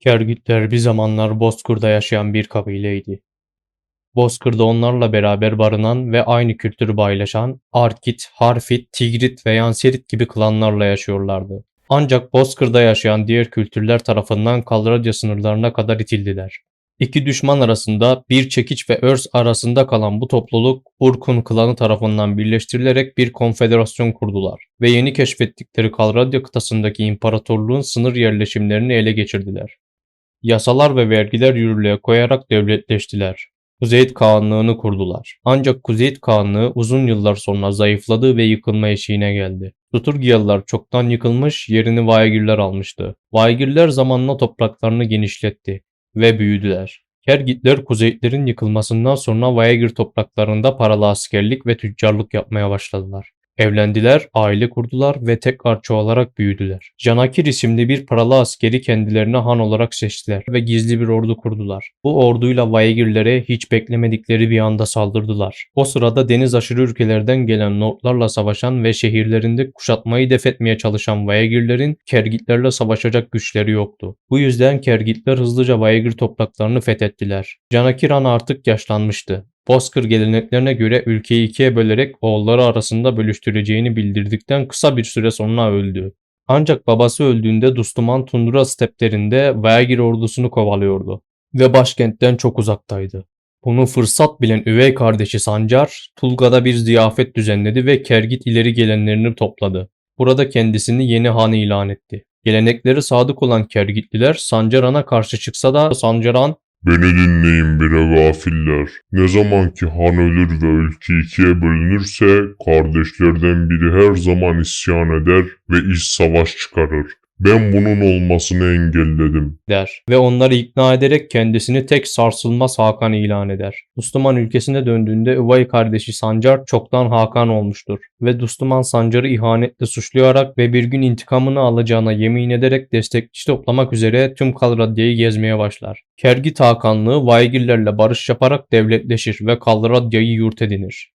Kergütler bir zamanlar Bozkır'da yaşayan bir kabileydi. Bozkır'da onlarla beraber barınan ve aynı kültürü paylaşan Arkit, Harfit, Tigrit ve Yanserit gibi klanlarla yaşıyorlardı. Ancak Bozkır'da yaşayan diğer kültürler tarafından Kalradya sınırlarına kadar itildiler. İki düşman arasında bir çekiç ve örs arasında kalan bu topluluk Urkun klanı tarafından birleştirilerek bir konfederasyon kurdular ve yeni keşfettikleri Kalradya kıtasındaki imparatorluğun sınır yerleşimlerini ele geçirdiler. Yasalar ve vergiler yürürlüğe koyarak devletleştiler. Kuzeyit Kağanlığını kurdular. Ancak Kuzeyit Kağanlığı uzun yıllar sonra zayıfladı ve yıkılma eşiğine geldi. Tuturgiyalılar çoktan yıkılmış, yerini Vaygirler almıştı. Vaygirler zamanla topraklarını genişletti ve büyüdüler. Kergitler Kuzeyitlerin yıkılmasından sonra Vaygir topraklarında paralı askerlik ve tüccarlık yapmaya başladılar. Evlendiler, aile kurdular ve tekrar çoğalarak büyüdüler. Janakir isimli bir paralı askeri kendilerine han olarak seçtiler ve gizli bir ordu kurdular. Bu orduyla Vaygirlere hiç beklemedikleri bir anda saldırdılar. O sırada deniz aşırı ülkelerden gelen Nordlarla savaşan ve şehirlerinde kuşatmayı defetmeye çalışan Vaygirlerin Kergitlerle savaşacak güçleri yoktu. Bu yüzden Kergitler hızlıca Vaygir topraklarını fethettiler. Janakir Han artık yaşlanmıştı. Bozkır geleneklerine göre ülkeyi ikiye bölerek oğulları arasında bölüştüreceğini bildirdikten kısa bir süre sonra öldü. Ancak babası öldüğünde Dustuman Tundra steplerinde Vaygir ordusunu kovalıyordu ve başkentten çok uzaktaydı. Bunu fırsat bilen üvey kardeşi Sancar, Tulga'da bir ziyafet düzenledi ve Kergit ileri gelenlerini topladı. Burada kendisini yeni han ilan etti. Gelenekleri sadık olan Kergitliler Sancar Han'a karşı çıksa da Sancar Han Beni dinleyin bire gafiller. Ne zaman ki han ölür ve ülke ikiye bölünürse kardeşlerden biri her zaman isyan eder ve iç savaş çıkarır. Ben bunun olmasını engelledim. der ve onları ikna ederek kendisini tek sarsılmaz Hakan ilan eder. Dustuman ülkesine döndüğünde üvey kardeşi Sancar çoktan Hakan olmuştur ve Dustuman Sancar'ı ihanetle suçlayarak ve bir gün intikamını alacağına yemin ederek destekçi toplamak üzere tüm Kalradya'yı gezmeye başlar. Kergit Hakanlığı Vaygirlerle barış yaparak devletleşir ve Kalradya'yı yurt edinir.